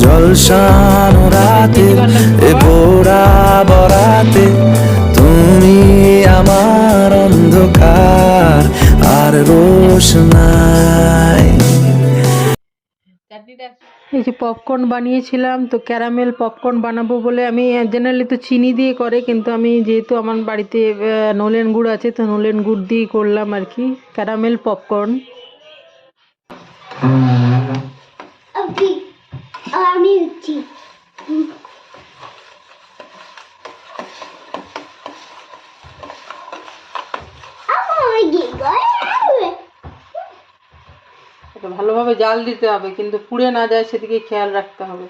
জলসানো রাতে এ পোড়া বরাতে তুমি আমার অন্ধকার আর রোশনাই এই যে পপকর্ন বানিয়েছিলাম তো ক্যারামেল পপকর্ন বানাবো বলে আমি জেনারেলি তো চিনি দিয়ে করে কিন্তু আমি যেহেতু আমার বাড়িতে নলেন গুড় আছে তো নলেন গুড় দিয়ে করলাম আর কি ক্যারামেল পপকর্ন এটা ভালোভাবে জাল দিতে হবে, কিন্তু পুড়ে না যায় সেদিকে খেয়াল রাখতে হবে।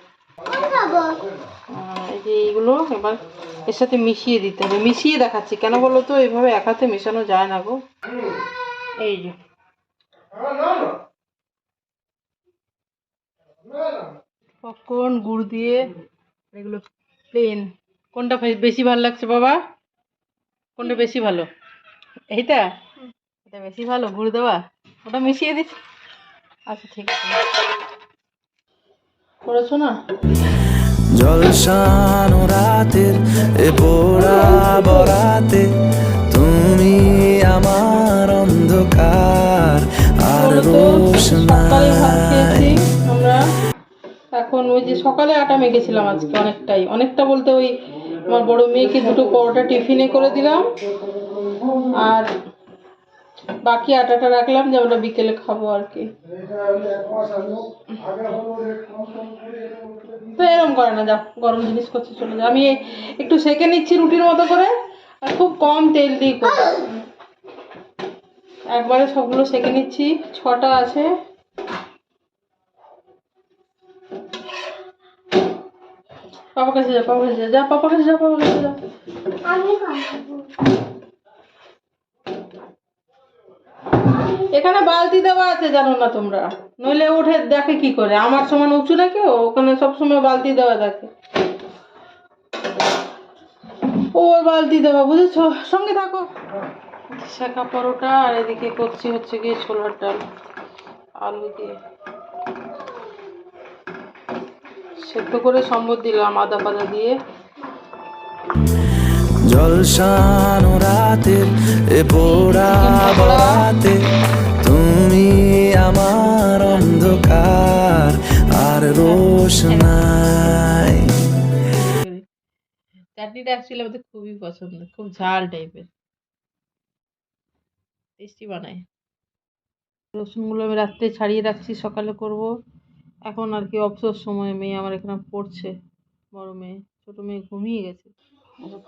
এই যে এইগুলো এবার এর সাথে মিশিয়ে দিতে হবে। মিশিয়ে দেখাচ্ছি। কেন বলো তো? এইভাবে এক হাতে মেশানো যায় না গো। এই যে। পপকর্ন গুড় দিয়ে এগুলো প্লেন কোনটা বেশি ভালো লাগছে বাবা? কোনটা বেশি ভালো? এইটা? এটা বেশি ভালো? গুড় দেওয়া? ওটা মিশিয়ে দিচ্ছি। আচ্ছা ঠিক আছে। করেছ না? জলসানো রাতের এ পোড়া বরাতে তুমি আমার অন্ধকার আর রোশনাই আমরা। এখন ওই যে সকালে আটা মেখেছিলাম আজকে অনেকটাই। অনেকটা বলতে ওই আমার বড় মেয়েকে দুটো পরোটা টিফিনে করে দিলাম। আর বাকি আটাটা রাখলাম যে আমরা বিকেলে খাব আর কি। তো এরকম করে না, যাও, গরম জিনিস করছে, চলে যাও। আমি একটু সেকে নিচ্ছি রুটির মতো করে, আর খুব কম তেল দিয়ে করি একবারে সবগুলো সেকে নিচ্ছি, ছটা আছে। পাপা কাছে যা পাপা কাছে যা যা পাপা কাছে যা পাপা কাছে যা আমি খাব এখানে বালতি দেওয়া আছে, জানো না তোমরা। নইলে উঠে দেখে কি করে। আমার সমান উঁচু না কেউ ওখানে সবসময় বালতি দেওয়া থাকে। ওর বালতি দেওয়া, বুঝেছ? সঙ্গে থাকো। শেখা পরোটা, আর এদিকে করছি হচ্ছে গিয়ে ছোলার ডাল, আলু দিয়ে। সেদ্ধ করে সম্বর দিলাম আদা পাদা দিয়ে। জলসানো রাতের এ পোড়া তুমি আমার অন্ধকার আর রোশনাই চাটনিটা অ্যাকচুয়ালি আমাদের খুবই পছন্দ, খুব ঝাল টাইপের। টেস্টি বানায়। রসুনগুলো আমি রাত্রে ছাড়িয়ে রাখছি, সকালে করব। এখন আর কি অবসর সময়, মেয়ে আমার এখানে পড়ছে, বড় মেয়ে, ছোটো মেয়ে ঘুমিয়ে গেছে।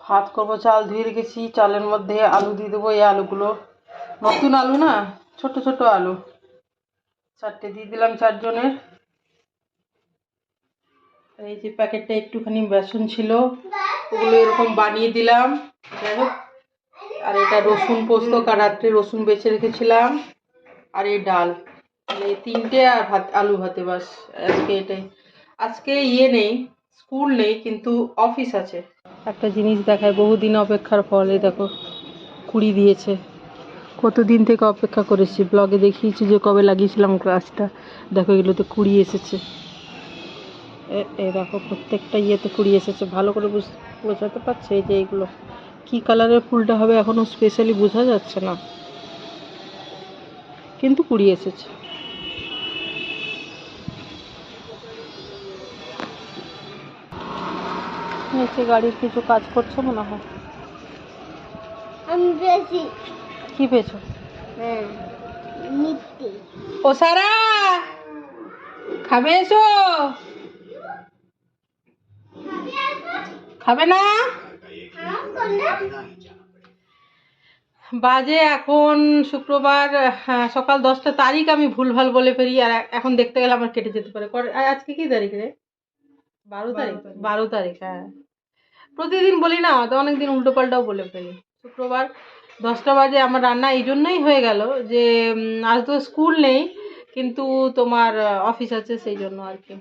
ভাত করব, চাল ধুয়ে রেখেছি। চালের মধ্যে আলু দিয়ে দেবো। এই আলুগুলো নতুন আলু না, ছোট ছোট আলু। চারটে দিয়ে দিলাম চারজনের। এই যে প্যাকেটটা একটুখানি বেসন ছিল, ওগুলো এরকম বানিয়ে দিলাম। আর এটা রসুন পোস্ত রাত্রে রসুন বেছে রেখেছিলাম। আর এই ডাল। এই তিনটে আর ভাত, আলু ভাতে বাস। আজকে এটাই। আজকে ইয়ে নেই, স্কুল নেই, কিন্তু অফিস আছে। একটা জিনিস দেখায়, বহুদিন অপেক্ষার ফলে, দেখো, কুড়ি দিয়েছে। কতদিন থেকে অপেক্ষা করেছি? ব্লগে দেখিয়েছি যে কবে লাগিয়েছিলাম গাছটা দেখো, এগুলোতে কুড়ি এসেছে। এ- দেখো, প্রত্যেকটা ইয়েতে কুড়ি এসেছে। ভালো করে বুঝ- বোঝাতে পারছে যে এইগুলো কী কালারের ফুলটা হবে এখনও স্পেশালি বোঝা যাচ্ছে না। কিন্তু কুড়ি এসেছে। নিচে গাড়ির কিছু কাজ করছ মনে হয়? আমি কি পেয়েছ? হ্যাঁ ও সারা খাবে এসো। খাবে না? বাজে এখন শুক্রবার হ্যাঁ, সকাল দশটা তারিখ আমি ভুলভাল বলে ফেরি আর এখন দেখতে গেলে আমার কেটে যেতে পারে। আজকে কি তারিখ রে? বারো তারিখ। বারো তারিখ হ্যাঁ। প্রতিদিন বলি না তো অনেকদিন উল্টো পাল্টাও বলে ফেলি শুক্রবার দশটা বাজে আমার রান্না এই জন্যই হয়ে গেল যে আজ তো স্কুল নেই, কিন্তু তোমার অফিস আছে সেই জন্য আর কি।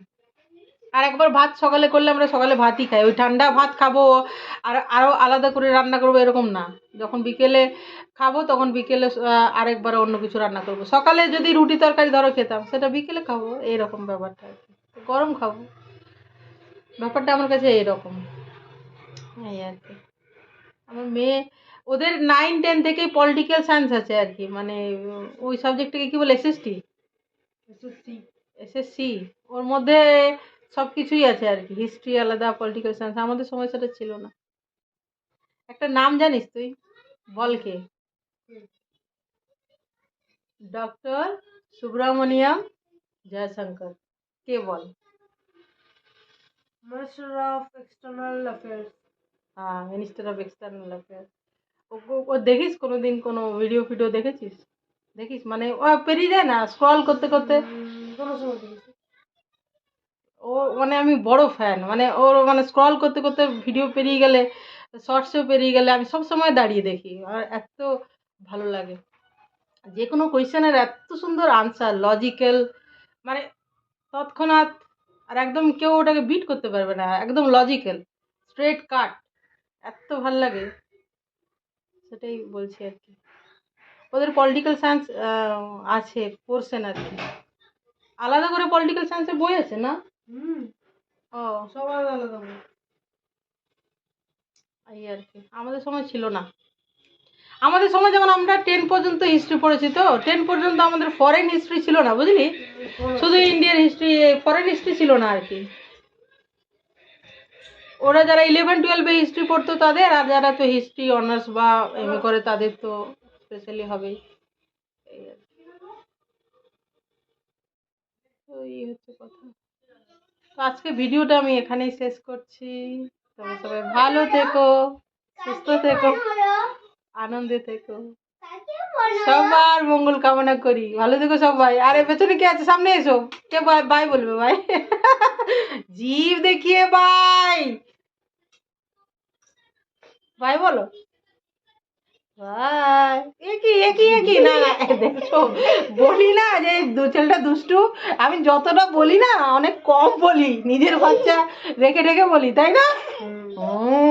আর একবার ভাত সকালে করলে আমরা সকালে ভাতই খাই, ওই ঠান্ডা ভাত খাব, আর আরও আলাদা করে রান্না করব এরকম না। যখন বিকেলে খাব, তখন বিকেলে আরেকবার অন্য কিছু রান্না করব। সকালে যদি রুটি তরকারি ধরো খেতাম, সেটা বিকেলে খাব, এইরকম ব্যাপারটা আর কি। গরম খাব। ব্যাপারটা আমার কাছে এরকম এই আর কি। আমার মেয়ে ওদের নাইন টেন থেকে পলিটিক্যাল সায়েন্স আছে আর কি মানে ওই সাবজেক্টটাকে কি বলে এসএসটি এসএসসি ওর মধ্যে সব কিছুই আছে আর কি হিস্ট্রি আলাদা পলিটিক্যাল সায়েন্স আমাদের সময় সেটা ছিল না। একটা নাম জানিস তুই? বল কে? ডক্টর সুব্রমণিয়াম জয়শঙ্কর। কে বল? মিনিস্টার অফ এক্সটার্নাল অ্যাফেয়ার্স হ্যাঁ মিনিস্টার অফ এক্সটার্নাল অ্যাফেয়ার ও দেখিস কোনো দিন কোনো ভিডিও ফিডিও দেখেছিস? দেখিস? মানে ও পেরিয়ে যায় না স্ক্রল করতে করতে? ও মানে আমি বড় ফ্যান মানে ওর মানে স্ক্রল করতে করতে ভিডিও পেরিয়ে গেলে শর্টসেও পেরিয়ে গেলে আমি সব সময় দাঁড়িয়ে দেখি। আর এত ভালো লাগে। যে কোনো কোয়েশ্চেনের এত সুন্দর আনসার লজিক্যাল মানে তৎক্ষণাৎ আর একদম কেউ ওটাকে বিট করতে পারবে না একদম লজিক্যাল স্ট্রেট কাট এত ভালো লাগে। সেটাই বলছি আর কি। ওদের পলিটিক্যাল সায়েন্স আছে পোর্শন আর কি আলাদা করে পলিটিক্যাল সায়েন্সের বই আছে না? হুম। ও। সবার আলাদা এই আর কি। আমাদের সময় ছিল না। আমাদের সময় যেমন আমরা টেন পর্যন্ত হিস্ট্রি পড়েছি তো টেন পর্যন্ত আমাদের ফরেন হিস্ট্রি ছিল না বুঝলি? শুধু ইন্ডিয়ান হিস্ট্রি ফরেন হিস্ট্রি ছিল না আর কি। ওরা যারা ইলেভেন টুয়েলভে হিস্ট্রি পড়তো তাদের, আর যারা তো হিস্ট্রি অনার্স বা এমএ করে তাদের তো স্পেশালি হবেই। তো এই হচ্ছে কথা। তো আজকে ভিডিওটা আমি এখানেই শেষ করছি। তোমরা সবাই ভালো থেকো, সুস্থ থেকো, আনন্দে থেকো। সবার মঙ্গল কামনা করি। ভালো থেকো সবাই। আরে, পেছনে কে আছে? সামনে এসো। কে বাই বলবে ভাই জীব দেখিয়ে বাই ভাই বলো। ভাই একই একই একই না দেখো বলি না যে দু ছেলেটা দুষ্টু। আমি যতটা বলি না অনেক কম বলি। নিজের বাচ্চা রেখে রেখে বলি তাই না? হুম।